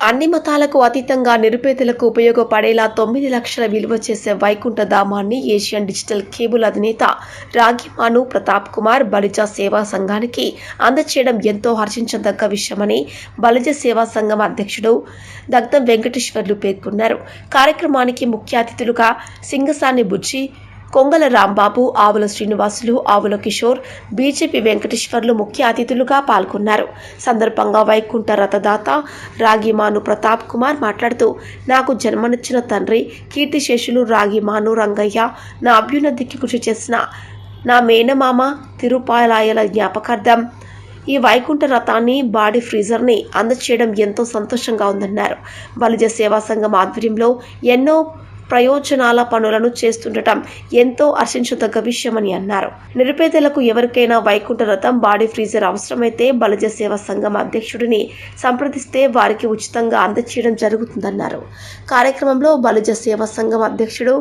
అన్ని మతాలకు అతీతంగా నిరుపేదలకు ఉపయోగపడేలా తొమ్మిది లక్షల విలువ చేసే వైకుంఠ ధామాన్ని ఏషియన్ డిజిటల్ కేబుల్ అధినేత రాగిమాను ప్రతాప్ కుమార్ బలిజ సేవా సంఘానికి అందచేయడం ఎంతో హర్షించదగ్గ విషయమని బలిజ సేవా సంఘం అధ్యక్షుడు దగ్ధం వెంకటేశ్వర్లు పేర్కొన్నారు. కార్యక్రమానికి ముఖ్య అతిథులుగా సింగసాని బుజ్జి కొంగల రాంబాబు ఆవుల శ్రీనివాసులు ఆవుల కిషోర్ బీజేపీ వెంకటేశ్వర్లు ముఖ్య అతిథులుగా పాల్గొన్నారు. సందర్భంగా వైకుంఠ రథదాత రాగిమాను ప్రతాప్ కుమార్ మాట్లాడుతూ నాకు జన్మనిచ్చిన తండ్రి కీర్తిశేషులు రాగిమాను రంగయ్య. నా అభ్యున్నతికి కృషి చేసిన నా మేనమామ తిరుపాలాయల జ్ఞాపకార్థం ఈ వైకుంఠ రథాన్ని బాడీ ఫ్రీజర్ని అందచేయడం ఎంతో సంతోషంగా ఉందన్నారు. బలిజ సేవా సంఘం ఆధ్వర్యంలో ఎన్నో ప్రయోజనాల పనులను చేస్తుండటం ఎంతో హర్షించదగ్గ విషయమని అన్నారు. నిరుపేదలకు ఎవరికైనా వైకుంఠ రథం బాడీ ఫ్రీజర్ అవసరమైతే బలజ సేవా సంఘం అధ్యక్షుడిని సంప్రదిస్తే వారికి ఉచితంగా అందచేయడం జరుగుతుందన్నారు. కార్యక్రమంలో బలిజ సేవా సంఘం అధ్యక్షుడు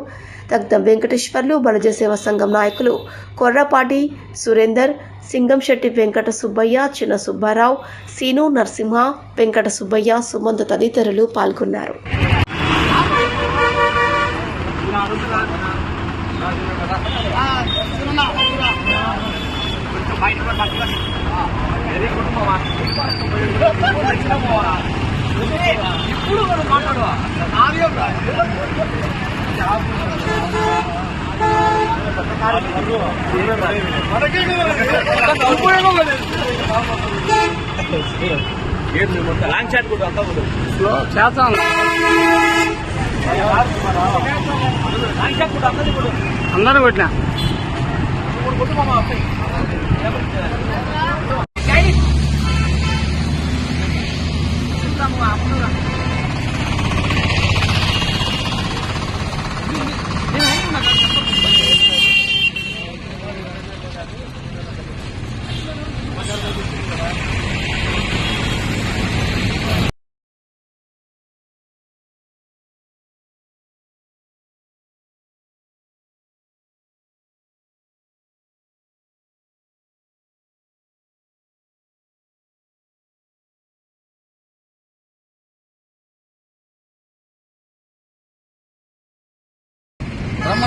దగ్ధం వెంకటేశ్వర్లు బలజ సేవా సంఘం నాయకులు కొర్రపాటి సురేందర్ సింగంశెట్టి వెంకట సుబ్బయ్య చిన్న సుబ్బారావు సీను నరసింహ వెంకట సుబ్బయ్య సుమంత్ తదితరులు పాల్గొన్నారు. ఇప్పుడు మనం మాట్లాడువా లాంగ్ షాట్ కూడా అంతా చేస్తాం లాంగ్ షాట్ కూడా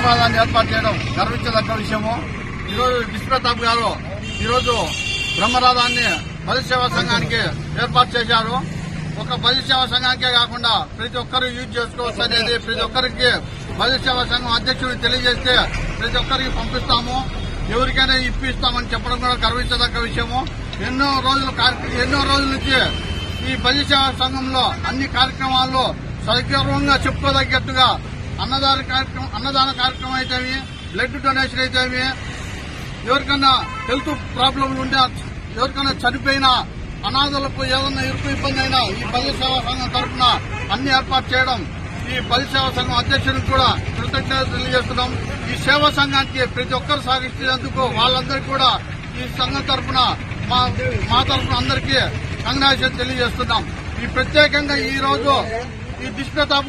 అందరిది ఏర్పాటు చేయడం గర్వించదగ్గ విషయము. ఈరోజు విశ్వతాబ్ గారు ఈరోజు బ్రహ్మరాధాన్ని బలి సేవా సంఘానికి ఏర్పాటు చేశారు. ఒక బలి సేవా సంఘానికే కాకుండా ప్రతి ఒక్కరు యూజ్ చేసుకోవచ్చు అనేది ప్రతి ఒక్కరికి బలి సేవా సంఘం అధ్యక్షుడికి తెలియజేస్తే ప్రతి ఒక్కరికి పంపిస్తాము. ఎవరికైనా ఇప్పిస్తామని చెప్పడం కూడా గర్వించదగ్గ విషయము. ఎన్నో రోజులు కార్య- ఎన్నో రోజుల నుంచి ఈ బలి సేవా సంఘంలో అన్ని కార్యక్రమాల్లో సగర్వంగా చెప్పుకోదగ్గట్టుగా అన్నదాన కార్యక్రమం అన్నదాన కార్యక్రమం అయితేమి బ్లడ్ డొనేషన్ అయితేమి ఎవరికన్నా హెల్త్ ప్రాబ్లంలు ఉంటే ఎవరికైనా చనిపోయినా అనాథలకు ఏదన్నా ఇరుకు ఇబ్బంది అయినా ఈ పల్లె సేవా సంఘం తరఫున అన్ని ఏర్పాటు చేయడం ఈ పల్లె సేవా సంఘం అధ్యక్షుడికి కూడా కృతజ్ఞతలు తెలియజేస్తున్నాం. ఈ సేవా సంఘానికి ప్రతి ఒక్కరు సాగిస్తున్నందుకు వాళ్ళందరికీ కూడా ఈ సంఘం తరఫున మా మా తరఫున అందరికీ కంగ్రాచులేషన్ తెలియజేస్తున్నాం. ఈ ప్రత్యేకంగా ఈ రోజు ఈ దుష్ప్రతాప్